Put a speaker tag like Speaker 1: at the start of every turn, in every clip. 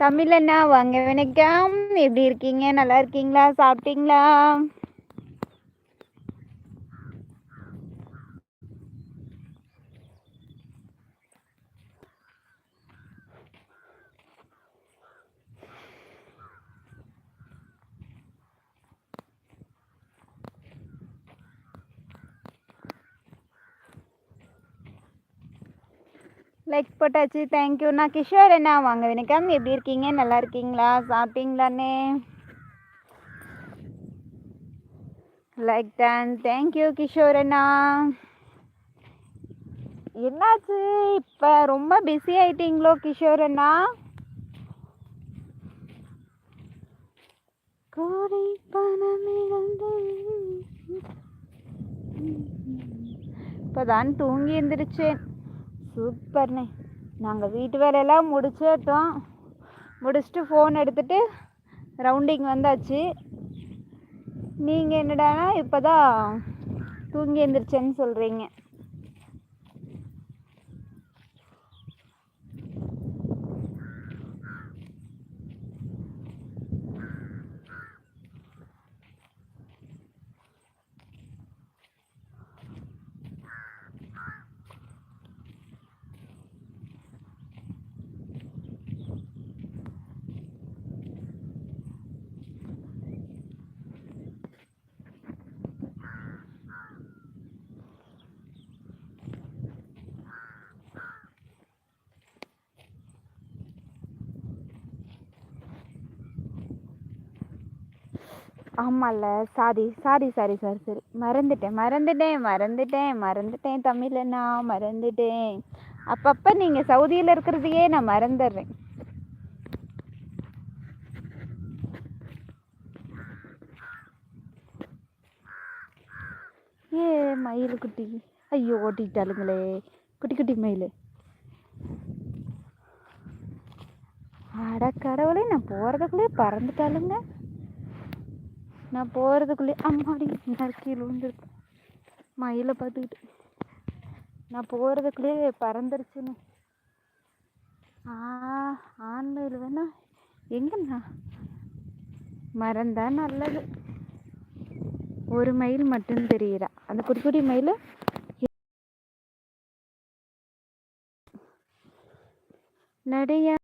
Speaker 1: தமிழ் அண்ணா வாங்க வணக்கம் எப்படி இருக்கீங்க நல்லா இருக்கீங்களா சாப்பிட்டீங்களா லைக்ஸ் போட்டாச்சு தேங்க்யூ நான் கிஷோர் என்ன வாங்க வணக்கம் எப்படி இருக்கீங்க நல்லா இருக்கீங்களா சாப்பிட்டீங்களாண்ணே லைக் தேன் தேங்க்யூ கிஷோர் அண்ணா என்னாச்சு இப்போ ரொம்ப பிஸி ஆயிட்டீங்களோ கிஷோர் அண்ணா கோடை பணம் இப்போதான் தூங்கி எந்திரிச்சேன் சூப்பர்ண்ணே நாங்கள் வீட்டு வேலையெல்லாம் முடிச்சிட்டோம் முடிச்சுட்டு ஃபோன் எடுத்துட்டு ரவுண்டிங் வந்தாச்சு நீங்கள் என்னடானா இப்போ தான் தூங்கி எழுந்திரிச்சேன்னு சொல்கிறீங்க ஆமாம்ல சாரி சாரி சாரி சார் சரி மறந்துட்டேன் மறந்துட்டேன் மறந்துட்டேன் மறந்துட்டேன் தமிழை மறந்துட்டேன் அப்பப்போ நீங்கள் சவுதியில் இருக்கிறதையே நான் மறந்துடுறேன் ஏ மயில் குட்டி ஐயோ ஓட்டிட்டாளுங்களே குட்டி குட்டி மயில் அட கடவுளே நான் போகிறதுக்குள்ளே பறந்துட்டாளுங்க நான் போகிறதுக்குள்ளே அம்மாடி நான் கீழே விழுந்துருக்கேன் மயிலை பார்த்துக்கிட்டு நான் போகிறதுக்குள்ளே பறந்துருச்சுன்னு ஆ ஆண் மயில் வேணா எங்கண்ணா மறந்தா நல்லது ஒரு மயில் மட்டும் தெரியுறா அந்த குட்டி குட்டி மயில் நடையா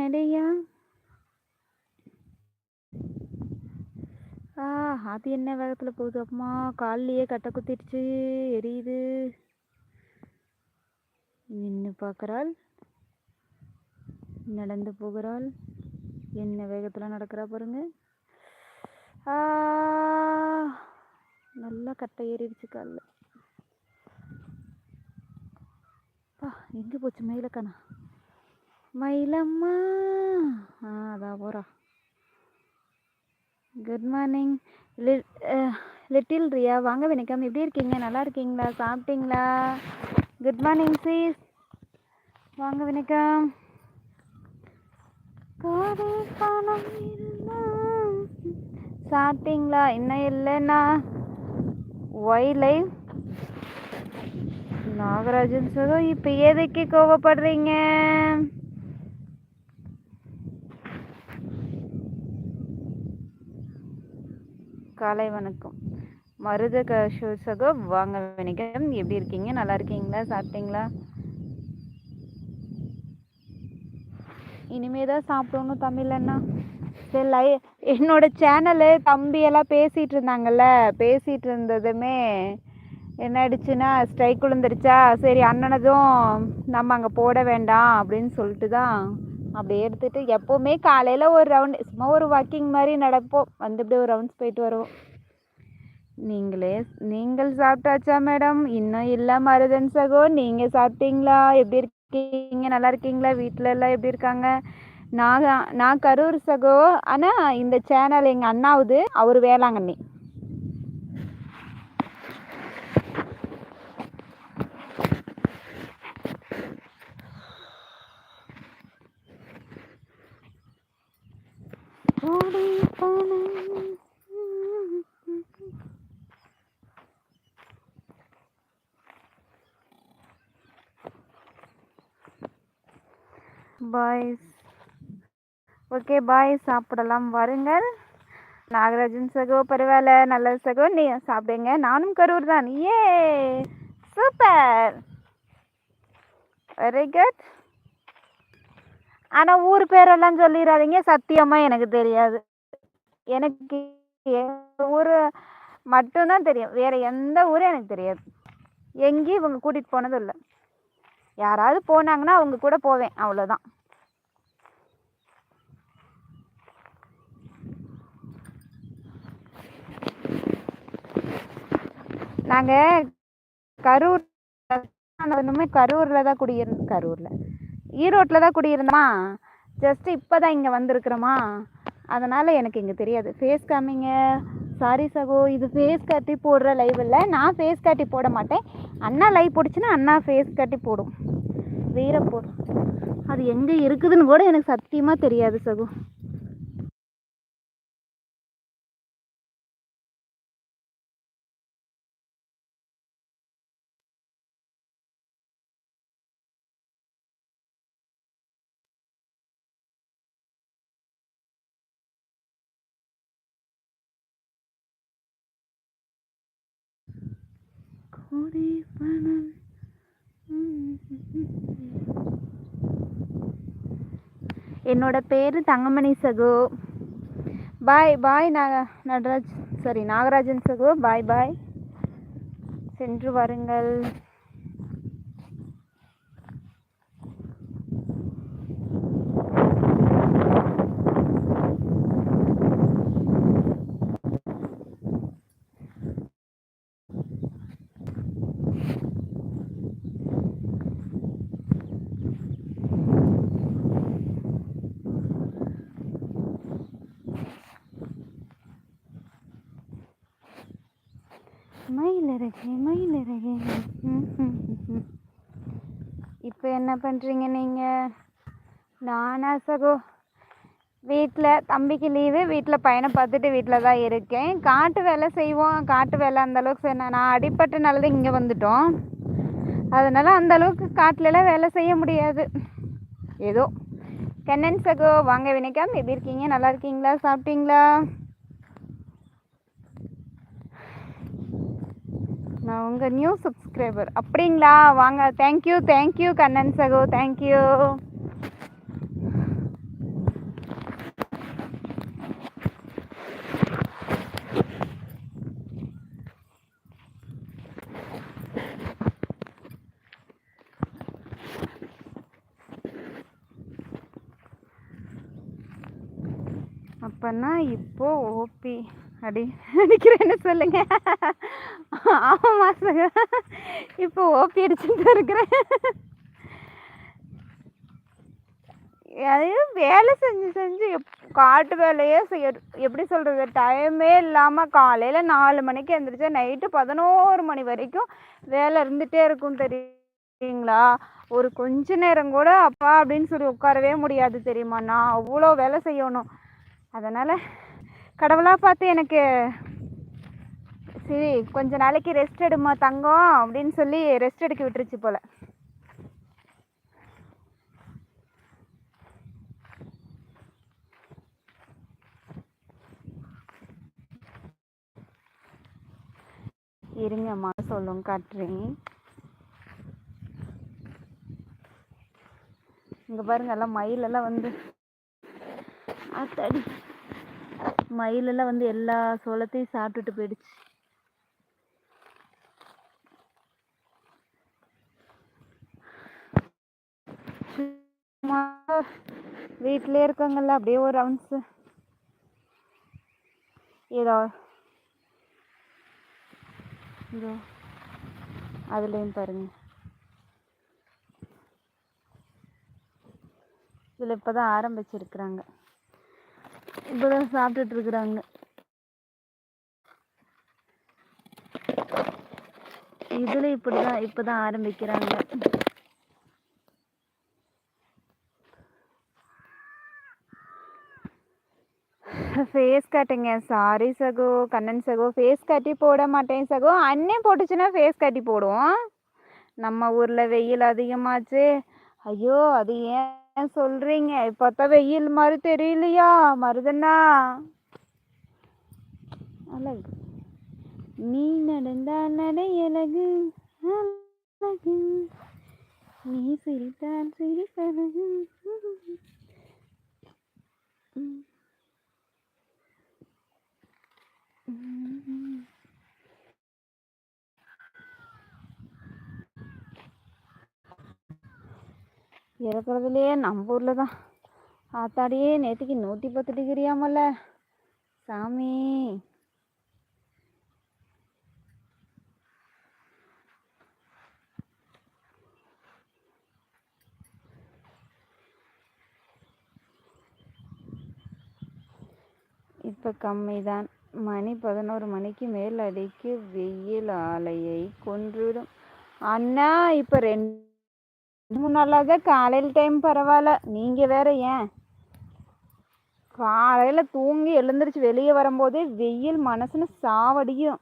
Speaker 1: நடையா ஆ அது என்ன வேகத்தில் போகுது அம்மா கால்லையே கட்டை குத்திடுச்சு எரியுது நின்று பார்க்குறாள் நடந்து போகிறாள் என்ன வேகத்தில் நடக்கிறா பாருங்க நல்லா கட்டை ஏறிடுச்சு காலில் பா எங்கே போச்சு மயிலக்கானா மயிலம்மா ஆ அதான் போகிறா குட் மார்னிங் லிட்டில் ரியா வாங்க வணக்கம் எப்படி இருக்கீங்க நல்லா இருக்கீங்களா சாப்பிட்டீங்களா குட் மார்னிங் சீஸ் வாங்க வணக்கம் சாப்பிட்டீங்களா என்ன இல்லைண்ணா ஒய் லைவ் நாகராஜன் சார் இப்போ எதுக்கு கோவப்படுறீங்க காலை வணக்கம் மருத கசோசகோ வாங்க வணிகம் எப்படி இருக்கீங்க நல்லா இருக்கீங்களா சாப்பிட்டீங்களா இனிமே தான் சாப்பிடணும் தமிழன்னா சரி லை என்னோட சேனலு தம்பி எல்லாம் பேசிகிட்டு இருந்தாங்கல்ல பேசிகிட்டு இருந்ததுமே என்ன ஆயிடுச்சுன்னா ஸ்ட்ரைக் விழுந்துருச்சா சரி அண்ணனதும் நம்ம அங்கே போட வேண்டாம் அப்படின்னு சொல்லிட்டு தான் அப்படியே எடுத்துகிட்டு எப்போவுமே காலையில் ஒரு ரவுண்ட் சும்மா ஒரு வாக்கிங் மாதிரி நடப்போம் வந்து இப்படி ஒரு ரவுண்ட்ஸ் போயிட்டு வருவோம் நீங்களே நீங்கள் சாப்பிட்டாச்சா மேடம் இன்னும் இல்லை மருதன் சகோ நீங்கள் சாப்பிட்டீங்களா எப்படி இருக்கீங்க நல்லா இருக்கீங்களா வீட்டில எல்லாம் எப்படி இருக்காங்க நான் நான் கரூர் சகோ ஆனால் இந்த சேனல் எங்கள் அண்ணாவுது அவர் வேளாங்கண்ணி பாய்ஸ் ஓகே பாய் சாப்பிடலாம் வருங்க நாகராஜன் சகோ பரவாயில்ல நல்ல சகோ நீ சாப்பிடுங்க நானும் கரூர் தான் ஏ சூப்பர் வெரி குட் ஆனா ஊர் பேரெல்லாம் சொல்லிடாதீங்க சத்தியமா எனக்கு தெரியாது எனக்கு ஊர் மட்டும்தான் தெரியும் வேற எந்த ஊரும் எனக்கு தெரியாது எங்கேயும் இவங்க கூட்டிட்டு போனதும் இல்லை யாராவது போனாங்கன்னா அவங்க கூட போவேன் அவ்வளோதான் நாங்கள் கரூர் இனிமேல் கரூரில் தான் குடியிருந்தோம் கரூரில் ஈரோட்டில் தான் குடியிருந்தோமா ஜஸ்ட்டு இப்போ தான் இங்கே வந்திருக்கிறோமா அதனால் எனக்கு இங்கே தெரியாது ஃபேஸ் காமிங்க சாரி சகோ இது ஃபேஸ் காட்டி போடுற லைவ் இல்லை நான் ஃபேஸ் காட்டி போட மாட்டேன் அண்ணா லைவ் போட்டுச்சுன்னா அண்ணா ஃபேஸ் காட்டி போடும் போடும் அது எங்கே இருக்குதுன்னு கூட எனக்கு சத்தியமாக தெரியாது சகோ என்னோட பேர் தங்கமணி சகு பாய் பாய் நாக நடராஜ் சாரி நாகராஜன் சகு பாய் பாய் சென்று வருங்கள் மயிலிறகு மயிலிறகு இப்போ என்ன பண்ணுறீங்க நீங்கள் நானா சகோ வீட்டில் தம்பிக்கு லீவு வீட்டில் பையனை பார்த்துட்டு வீட்டில் தான் இருக்கேன் காட்டு வேலை செய்வோம் காட்டு வேலை அந்தளவுக்கு சரி நான் அடிப்பட்டனால தான் இங்கே வந்துட்டோம் அதனால் அந்தளவுக்கு காட்டிலலாம் வேலை செய்ய முடியாது ஏதோ கண்ணன் சகோ வாங்க வினைக்காம் எப்படி இருக்கீங்க நல்லா இருக்கீங்களா சாப்பிட்டீங்களா நான் உங்கள் நியூ சப்ஸ்கிரைபர் அப்படிங்களா வாங்க தேங்க்யூ தேங்க்யூ கண்ணன் சகோ தேங்க்யூ அப்போன்னா இப்போது ஓபி அடி அடிக்கிறேன்னு சொல்லுங்க ஆமாம் சார் இப்போ ஓபி அடிச்சுட்டு இருக்கிறேன் வேலை செஞ்சு செஞ்சு எப் காட்டு வேலையே செய்ய எப்படி சொல்கிறது டைமே இல்லாமல் காலையில் நாலு மணிக்கு எழுந்திரிச்சா நைட்டு பதினோரு மணி வரைக்கும் வேலை இருந்துகிட்டே இருக்கும் தெரியுங்களா ஒரு கொஞ்ச நேரம் கூட அப்பா அப்படின்னு சொல்லி உட்காரவே முடியாது தெரியுமா நான் அவ்வளோ வேலை செய்யணும் அதனால் கடவுளாக பார்த்து எனக்கு சரி கொஞ்ச நாளைக்கு ரெஸ்ட் எடுமா தங்கம் அப்படின்னு சொல்லி ரெஸ்ட் எடுக்க விட்டுருச்சு போல் இருங்க அம்மா சொல்லும் காட்டுறேன் இங்கே பாருங்க எல்லாம் மயிலெல்லாம் வந்து அத்தடி மயிலெல்லாம் வந்து எல்லா சோளத்தையும் சாப்பிட்டுட்டு போயிடுச்சு சும்மா வீட்டிலே இருக்காங்கல்ல அப்படியே ஒரு ரவுண்ட்ஸு ஏதோ இதோ அதுலேயும் பாருங்கள் இதில் இப்போ தான் ஆரம்பிச்சிருக்கிறாங்க இப்போ சாப்பிட்டுட்டு இருக்கிறாங்க இதில் இப்படி தான் இப்போ தான் ஆரம்பிக்கிறாங்க ஃபேஸ் கட்டுங்க சாரி சகோ கண்ணன் சகோ ஃபேஸ் கட்டி போட மாட்டேன் சகோ அண்ணன் போட்டுச்சுன்னா ஃபேஸ் கட்டி போடுவோம் நம்ம ஊரில் வெயில் அதிகமாச்சு ஐயோ அது ஏன் ஏன் சொல்றீங்க பார்த்தா வெயில் மாதிரி தெரியலையா மருதண்ணா அழகு நீ நடந்தா நடை அழகு அழகு நீ சிரித்தால் சிரிப்பழகு Mm-hmm. இருக்கிறதுலையே நம்ம ஊரில் தான் ஆத்தாடியே நேற்றுக்கு நூற்றி பத்து டிகிரியாமல்ல சாமி இப்போ கம்மி தான் மணி பதினோரு மணிக்கு மேல் அடிக்கு வெயில் ஆலையை கொன்றுவிடும் அண்ணா இப்போ ரெண்டு ரொம்ப நல்லதான் காலையில் டைம் பரவாயில்ல நீங்கள் வேற ஏன் காலையில் தூங்கி எழுந்திரிச்சு வெளியே வரும்போதே வெயில் மனசுன்னு சாவடியும்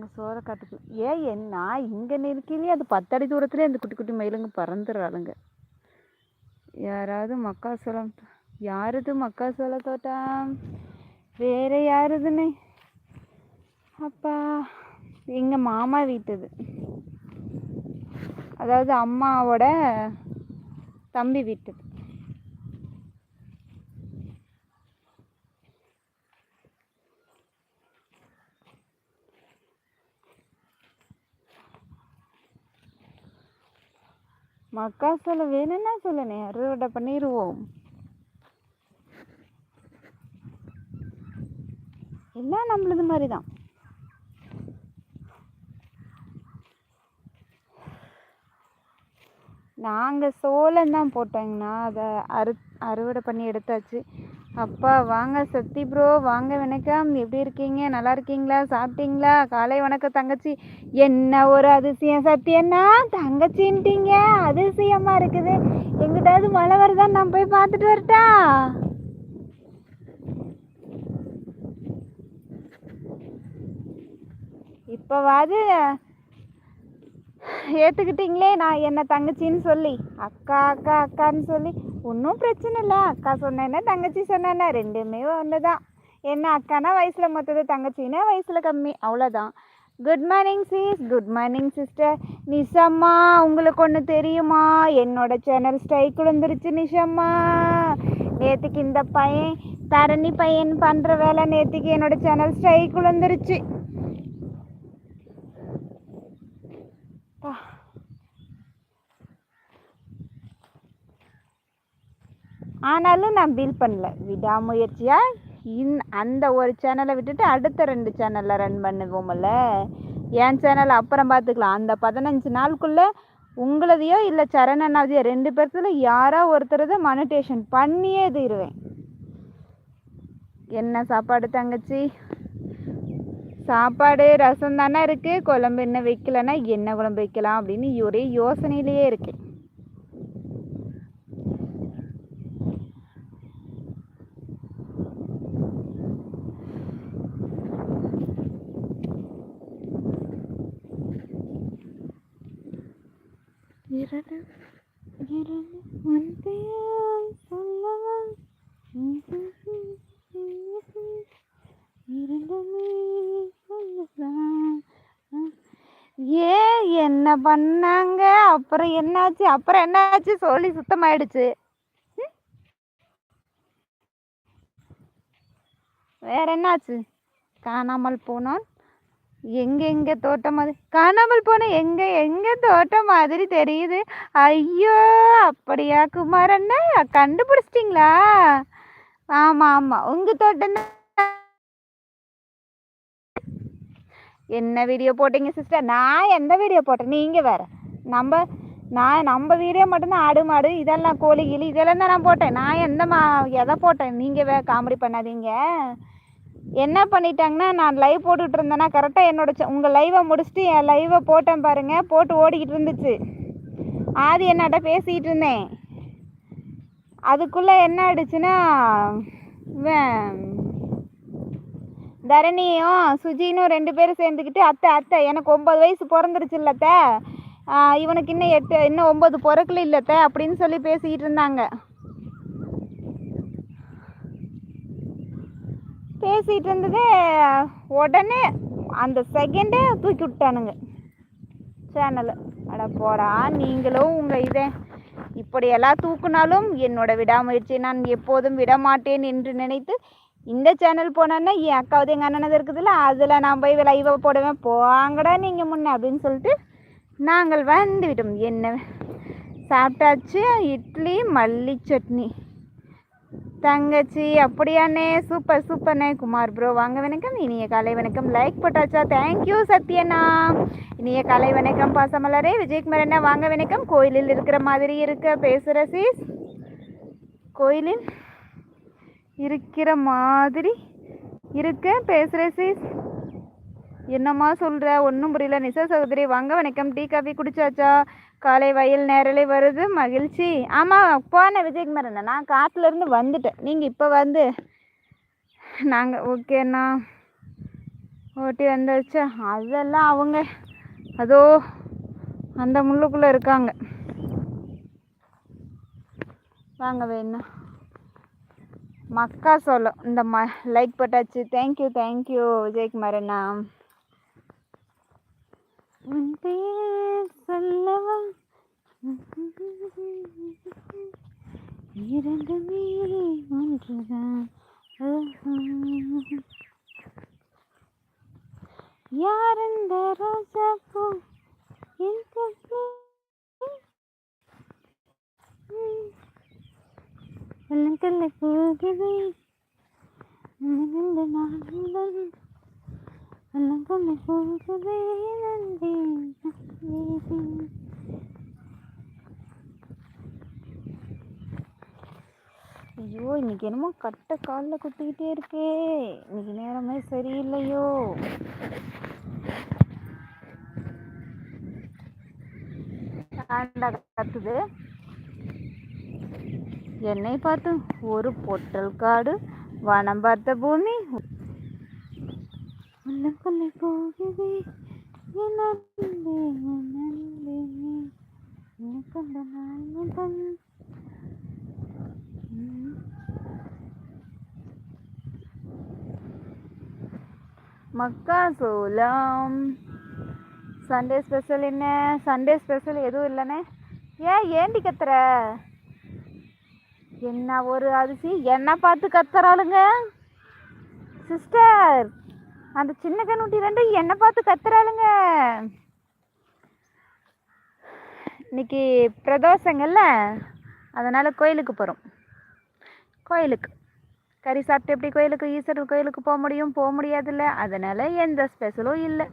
Speaker 1: பாருங்க சோற காட்டுக்கு ஏன் என்ன இங்கே நிற்கிலேயே அது பத்தடி தூரத்துலேயே அந்த குட்டி குட்டி மயிலுங்க பறந்துடுறாளுங்க யாராவது மக்காசோளம் யாருது சோள தோட்டம் வேற யாருதுன்னு அப்பா எங்கள் மாமா வீட்டுது அதாவது அம்மாவோட தம்பி வீட்டுது மக்கா சொல்ல வேணும்னா சொல்லுனே அறுவடை பண்ணிடுவோம் எல்லாம் நம்மளது மாதிரி தான் நாங்கள் சோளம் தான் போட்டோங்கண்ணா அதை அறு அறுவடை பண்ணி எடுத்தாச்சு அப்பா வாங்க சக்தி ப்ரோ வாங்க வணக்கம் எப்படி இருக்கீங்க நல்லா இருக்கீங்களா சாப்பிட்டீங்களா காலை வணக்கம் தங்கச்சி என்ன ஒரு அதிசயம் சத்தியன்னா தங்கச்சின்ட்டீங்க அதிசயமா இருக்குது எங்கிட்டாவது மழை வருதான்னு நான் போய் பார்த்துட்டு வரட்டா இப்போவாது ஏற்றுக்கிட்டீங்களே நான் என்ன தங்கச்சின்னு சொல்லி அக்கா அக்கா அக்கான்னு சொல்லி ஒன்றும் பிரச்சனை இல்லை அக்கா சொன்னேன்னா தங்கச்சி சொன்னேன்னா ரெண்டுமே ஒன்று தான் என்ன அக்கானா வயசில் மொத்தது தங்கச்சினா வயசில் கம்மி அவ்வளோதான் குட் மார்னிங் சீஸ் குட் மார்னிங் சிஸ்டர் நிஷம்மா உங்களுக்கு ஒன்று தெரியுமா என்னோட சேனல் ஸ்ட்ரைக் விழுந்துருச்சு நிஷம்மா நேற்றுக்கு இந்த பையன் தரணி பையன் பண்ணுற வேலை நேற்றுக்கு என்னோட சேனல் ஸ்ட்ரைக் விழுந்துருச்சு அப்பா ஆனாலும் நான் பில் பண்ணல விடாமுயற்சியாக இன் அந்த ஒரு சேனலை விட்டுட்டு அடுத்த ரெண்டு சேனலில் ரன் பண்ணுவோம்ல என் சேனல் அப்புறம் பார்த்துக்கலாம் அந்த பதினஞ்சு நாளுக்குள்ளே உங்களதையோ இல்லை சரண் ரெண்டு பேர்த்துல யாரோ ஒருத்தரது மனிடேஷன் பண்ணியே தீருவேன் என்ன சாப்பாடு தங்கச்சி சாப்பாடு ரசம் தானே இருக்குது குழம்பு என்ன வைக்கலன்னா என்ன குழம்பு வைக்கலாம் அப்படின்னு ஒரே யோசனையிலேயே இருக்குது என்ன பண்ணாங்க அப்புறம் என்னாச்சு அப்புறம் என்னாச்சு சொல்லி சுத்தமாயிடுச்சு வேற என்னாச்சு காணாமல் போனோம் எங்கெங்க தோட்டம் மாதிரி காணாமல் போன எங்க எங்க தோட்டம் மாதிரி தெரியுது ஐயோ அப்படியா குமாரண்ணா கண்டுபிடிச்சிட்டிங்களா ஆமா ஆமா உங்க தோட்டம் என்ன வீடியோ போட்டீங்க சிஸ்டர் நான் எந்த வீடியோ போட்டேன் நீங்கள் வேறு நம்ம நான் நம்ம வீடியோ மட்டும்தான் ஆடு மாடு இதெல்லாம் கோழி கிளி இதெல்லாம் தான் நான் போட்டேன் நான் எந்த மா எதை போட்டேன் நீங்கள் வே காமெடி பண்ணாதீங்க என்ன பண்ணிட்டாங்கன்னா நான் லைவ் போட்டுட்டு இருந்தேன்னா கரெக்டாக என்னோட உங்கள் லைவை முடிச்சுட்டு என் லைவை போட்டேன் பாருங்கள் போட்டு ஓடிக்கிட்டு இருந்துச்சு ஆதி என்னட்ட பேசிக்கிட்டு இருந்தேன் அதுக்குள்ளே என்ன ஆயிடுச்சுன்னா தரணியும் சுஜினும் ரெண்டு பேரும் சேர்ந்துக்கிட்டு அத்தை அத்தை எனக்கு ஒம்பது வயசு பிறந்துருச்சு இல்லத்த இவனுக்கு இன்னும் எட்டு இன்னும் ஒம்பது பிறக்கல இல்லத்த அப்படின்னு சொல்லி பேசிக்கிட்டு இருந்தாங்க பேசிகிட்டு இருந்தது உடனே அந்த செகண்டே தூக்கி விட்டானுங்க சேனலு அட போடா நீங்களும் உங்கள் இதை இப்படியெல்லாம் தூக்குனாலும் என்னோட விடாமுயற்சியை நான் எப்போதும் விடமாட்டேன் என்று நினைத்து இந்த சேனல் போனோன்னா என் அக்காவது எங்கள் அண்ணனது இருக்குதுல்ல அதில் நான் போய் லைவாக போடுவேன் போங்கடா நீங்கள் முன்னே அப்படின்னு சொல்லிட்டு நாங்கள் வந்து என்ன சாப்பிட்டாச்சு இட்லி மல்லி சட்னி தங்கச்சி அப்படியாண்ணே சூப்பர் சூப்பர்ண்ணே குமார் ப்ரோ வாங்க வணக்கம் இனிய காலை வணக்கம் லைக் போட்டாச்சா தேங்க்யூ சத்யண்ணா இனிய காலை வணக்கம் பாசமலரே விஜயகுமார் அண்ணா வாங்க வணக்கம் கோயிலில் இருக்கிற மாதிரி இருக்க பேசுகிற சீஸ் கோயிலில் இருக்கிற மாதிரி இருக்கு பேசுகிறேன் சீஸ் என்னம்மா சொல்கிற ஒன்றும் புரியல நிசா சகோதரி வாங்க வணக்கம் டீ காஃபி குடிச்சாச்சா காலை வயல் நேரலே வருது மகிழ்ச்சி ஆமாம் போனேன் விஜயகுமார் அண்ணா நான் காட்டிலேருந்து வந்துட்டேன் நீங்கள் இப்போ வந்து நாங்கள் ஓகேண்ணா ஓட்டி வந்தாச்சா அதெல்லாம் அவங்க அதோ அந்த முள்ளுக்குள்ளே இருக்காங்க வாங்க வேணும் மக்கா சொல்லும் இந்த ம லைக் பட்டாச்சு தேங்க்யூ தேங்க்யூ விஜய்குமார் அண்ணா உன் பேர் சொல்லவா இரண்டு மீறி ஒன்றுதான் யார் இந்த ரோசா பூ கல்லுக்கல்ல போகவே நிகழ்ந்த நாங்கள் கல்லங்கல்ல போகவே நன்றி ஐயோ இன்னைக்கு என்னமோ கட்ட காலில் குத்திக்கிட்டே இருக்கே இன்னைக்கு நேரமே சரியில்லையோ கத்துது என்னை பார்த்து ஒரு பொட்டல் காடு வனம் பார்த்த பூமி மக்கா சோளம் சண்டே ஸ்பெஷல் என்ன சண்டே ஸ்பெஷல் எதுவும் இல்லைனே ஏன் ஏண்டி கத்துற என்ன ஒரு அரிசி என்ன பார்த்து கத்துறாளுங்க சிஸ்டர் அந்த சின்ன கண்ணுட்டி ரெண்டும் என்ன பார்த்து கத்துறாளுங்க இன்னைக்கு பிரதோஷங்கள்ல அதனால் கோயிலுக்கு போகிறோம் கோயிலுக்கு கறி சாப்பிட்டு எப்படி கோயிலுக்கு ஈஸ்வரர் கோயிலுக்கு போக முடியும் போக முடியாதுல்ல அதனால் எந்த ஸ்பெஷலும் இல்லை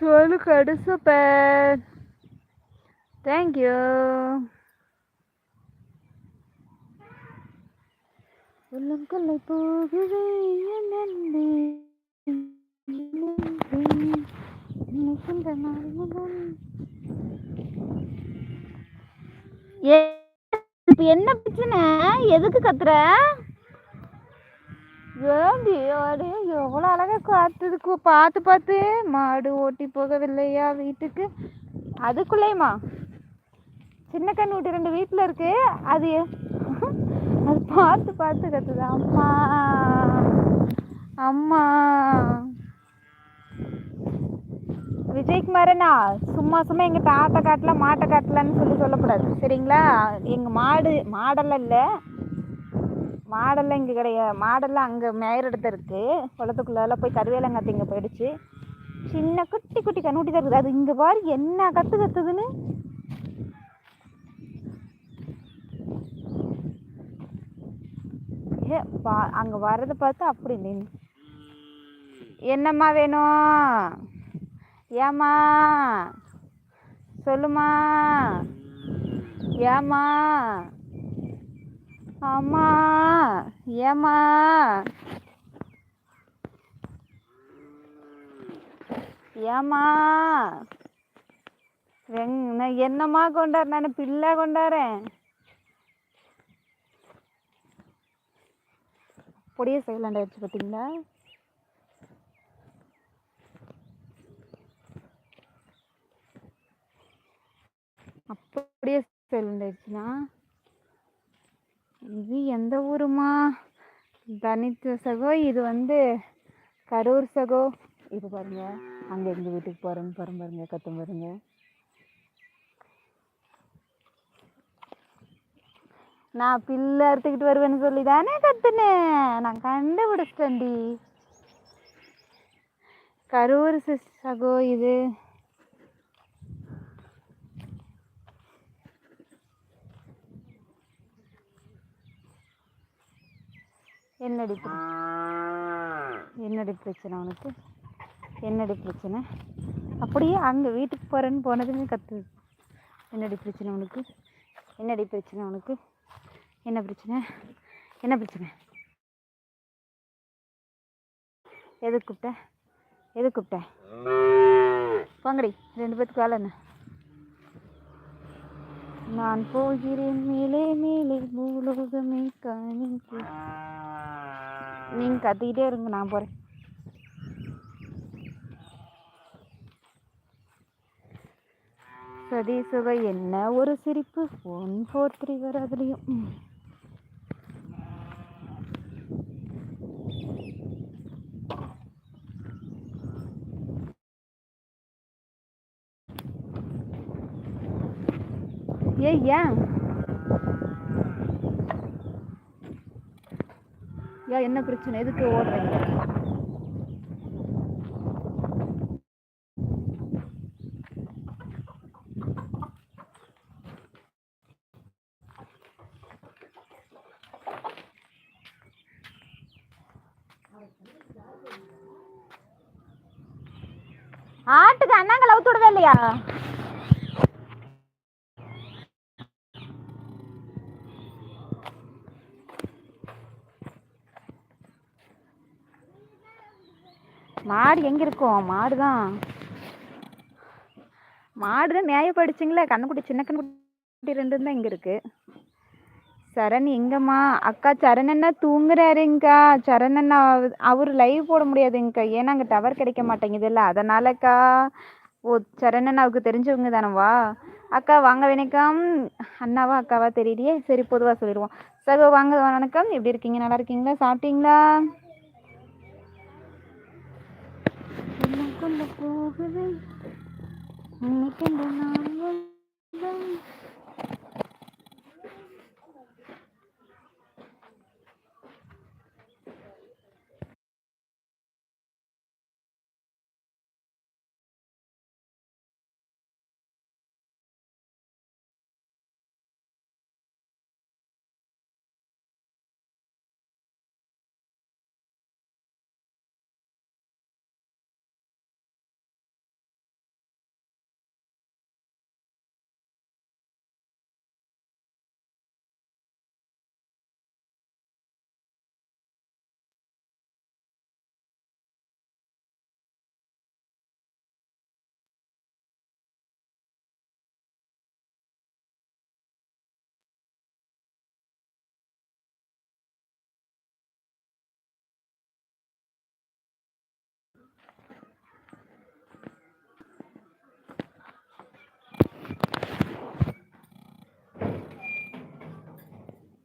Speaker 1: சொல்லு கடு சூப்பர் தேங்க்யூ உள்ளம் கொள்ளை போகுது நன்றி என்ன பிரச்சனை எதுக்கு கத்துற ஏண்டி அடே எவ்வளோ அழகாக காத்துதுக்கு பார்த்து பார்த்து மாடு ஓட்டி போகவில்லையா வீட்டுக்கு அதுக்குள்ளேயுமா சின்ன கண்ணு வீட்டு ரெண்டு வீட்டில் இருக்கு அது அது பார்த்து பார்த்து கத்துது அம்மா அம்மா விஜய்குமாரனா சும்மா சும்மா எங்கள் தாத்தா காட்டல மாட்டை காட்டலன்னு சொல்லி சொல்லக்கூடாது சரிங்களா எங்கள் மாடு மாடெல்லாம் இல்லை மாடெல்லாம் இங்கே கிடையாது மாடெல்லாம் அங்கே மேயர் இடத்த இருக்குது குளத்துக்குள்ளால போய் கருவேலங்காத்து இங்கே போயிடுச்சு சின்ன குட்டி குட்டி கண்ணுட்டி தான் இருக்குது அது இங்கே பாரு என்ன கற்று கத்துதுன்னு ஏ பா அங்கே வர்றதை பார்த்து அப்படி நின் என்னம்மா வேணும் ஏம்மா சொல்லுமா ஏம்மா அம்மா ஏமா ஏமா என்னம்மா கொண்டாரு நான் பிள்ளை கொண்டாரேன் பொடியே சைலண்ட் வச்சு பார்த்தீங்களா அப்படியே சைலண்ட் இது எந்த ஊருமா தனித்த சகோ இது வந்து கரூர் சகோ இது பாருங்க அங்கே எங்கள் வீட்டுக்கு போகிறேன்னு போகிறோம் பாருங்க கத்தும் பாருங்க நான் பிள்ளை அறுத்துக்கிட்டு வருவேன்னு சொல்லி தானே கத்துனேன் நான் கண்டுபிடிச்சிட்டேன்டி கரூர் சகோ இது என்னடி என்னடி பிரச்சனை அவனுக்கு என்னடி பிரச்சனை அப்படியே அங்கே வீட்டுக்கு போகிறேன்னு போனதுமே கற்று என்னடி பிரச்சனை அவனுக்கு என்னடி பிரச்சனை அவனுக்கு என்ன பிரச்சனை என்ன பிரச்சனை எது கூப்பிட்ட எது கூப்பிட்ட போங்கடி ரெண்டு பேத்துக்கு வேலை என்ன நான் போகிறேன் மேலே மேலே பூலோகமே காணிக்கிறேன் நீங்கள் கற்றுக்கிட்டே இருங்க நான் போகிறேன் சதி சதீசுக என்ன ஒரு சிரிப்பு ஒன் ஃபோர் த்ரீ வர அதுலேயும் ஏன் ஏன் என்ன பிரச்சனை எதுக்கு ஓடுறீங்க ஆட்டுக்கு அண்ணாங்க லவ் விடவே இல்லையா மாடு எங்கே இருக்கும் மாடு தான் மாடு தான் நியாயப்படுச்சிங்களே கண்ணுக்குட்டி சின்ன கண்ணுக்குட்டி ரெண்டு தான் இங்கே இருக்குது சரண் எங்கம்மா அக்கா சரண் சரணண்ணா தூங்குறாருங்கக்கா அண்ணா அவர் லைவ் போட முடியாதுங்கக்கா ஏன்னா அங்கே டவர் கிடைக்க மாட்டேங்குதுல்ல அதனாலக்கா ஓ சரண் அவருக்கு தெரிஞ்சவங்க தானவா அக்கா வாங்க வணக்கம் அண்ணாவா அக்காவா தெரியலையே சரி பொதுவாக சொல்லிடுவோம் சரி வாங்க வணக்கம் எப்படி இருக்கீங்க நல்லா இருக்கீங்களா சாப்பிட்டீங்களா கொண்டு போகவே உன்னை கொண்டு நான்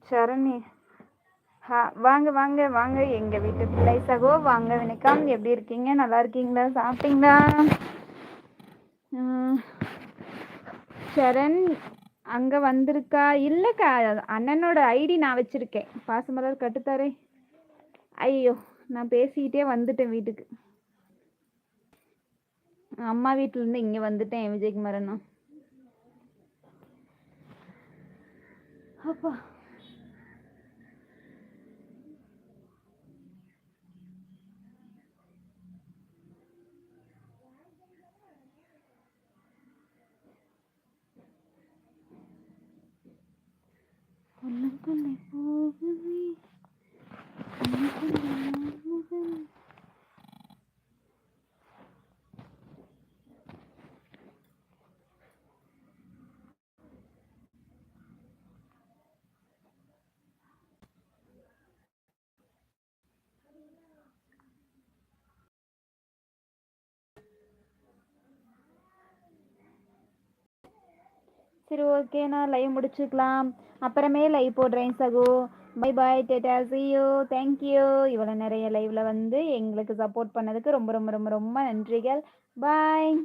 Speaker 1: சரணி ஹா வாங்க வாங்க வாங்க எங்கள் வீட்டு பிள்ளை சகோ வாங்க வணக்கம் எப்படி இருக்கீங்க நல்லா இருக்கீங்களா சாப்பிட்டீங்களா சரண் அங்கே வந்திருக்கா இல்லைக்கா அண்ணனோட ஐடி நான் வச்சுருக்கேன் பாசமலர் கட்டுத்தாரே ஐயோ நான் பேசிக்கிட்டே வந்துட்டேன் வீட்டுக்கு அம்மா வீட்டிலேருந்து இங்கே வந்துட்டேன் விஜய்குமாரண்ணா அப்பா I'm not gonna hold me. I'm not gonna hold me. சரி ஓகே நான் லைவ் முடிச்சுக்கலாம் அப்புறமே லைவ் போடுறேன் சகு பை பாய் டேட்டா சியூ தேங்க்யூ இவ்வளோ நிறைய லைவ்ல வந்து எங்களுக்கு சப்போர்ட் பண்ணதுக்கு ரொம்ப ரொம்ப ரொம்ப ரொம்ப நன்றிகள் பாய்